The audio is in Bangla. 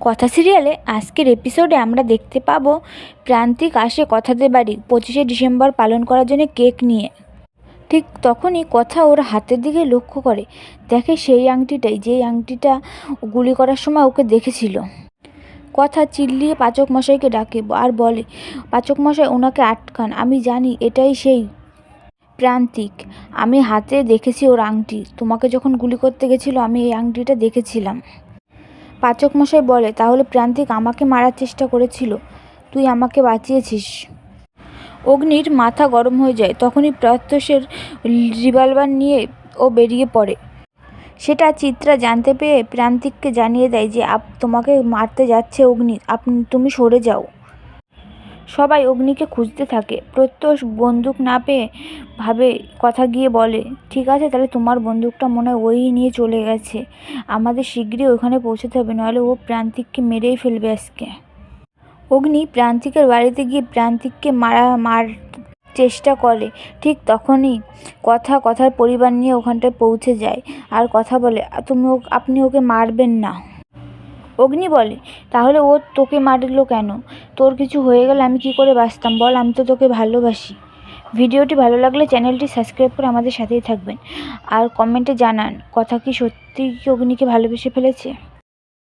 কথা সিরিয়ালে আজকের এপিসোডে আমরা দেখতে পাবো প্রান্তিক আসে কথাদের বাড়ি, পঁচিশে ডিসেম্বর পালন করার জন্য কেক নিয়ে। ঠিক তখনই কথা ওর হাতের দিকে লক্ষ্য করে, দেখে সেই আংটিটাই, যেই আংটিটা গুলি করার সময় ওকে দেখেছিল। কথা চিল্লিয়ে পাচক মশাইকে ডাকে আর বলে, পাচক মশাই, ওনাকে আটকান, আমি জানি এটাই সেই প্রান্তিক। আমি হাতে দেখেছি ওর আংটি, তোমাকে যখন গুলি করতে গেছিল, আমি এই আংটিটা দেখেছিলাম। পাচক মশাই বলে, তাহলে প্রান্তিক আমাকে মারার চেষ্টা করেছিল। তুই আমাকে বাঁচিয়েছিস। অগ্নির মাথা গরম হয়ে যায়। তখনই প্রত্যুষের রিভলভার নিয়ে ও বেরিয়ে পড়ে। সেটা চিত্রা জানতে পেয়ে প্রান্তিককে জানিয়ে দেয় যে, আপ, তোমাকে মারতে যাচ্ছে অগ্নি। আপনি, তুমি সরে যাও। সবাই অগ্নিকে খুঁজতে থাকে। প্রত্যুষ বন্দুক না পেয়ে ভাবে কথা গিয়ে বলে, ঠিক আছে, তাহলে তোমার বন্দুকটা মনে হয় ওই নিয়ে চলে গেছে। আমাদের শীঘ্রই ওখানে পৌঁছতে হবে, নাহলে ও প্রান্তিককে মেরেই ফেলবে আজকে। অগ্নি প্রান্তিকের বাড়িতে গিয়ে প্রান্তিককে মারা, মার চেষ্টা করে। ঠিক তখনই কথা, কথার পরিবার নিয়ে ওখানটায় পৌঁছে যায় আর কথা বলে তুমি আপনি ওকে মারবেন না। অগ্নি বলে, তাহলে ও তোকে মারলো কেন? তোর কিছু হয়ে গেলে আমি কি করে বাঁচতাম বল? আমি তো তোকে ভালোবাসি। ভিডিওটি ভালো লাগলে চ্যানেলটি সাবস্ক্রাইব করে আমাদের সাথেই থাকবেন। আর কমেন্টে জানান, কথা কি সত্যি কি অগ্নিকে ভালোবেসে ফেলেছে?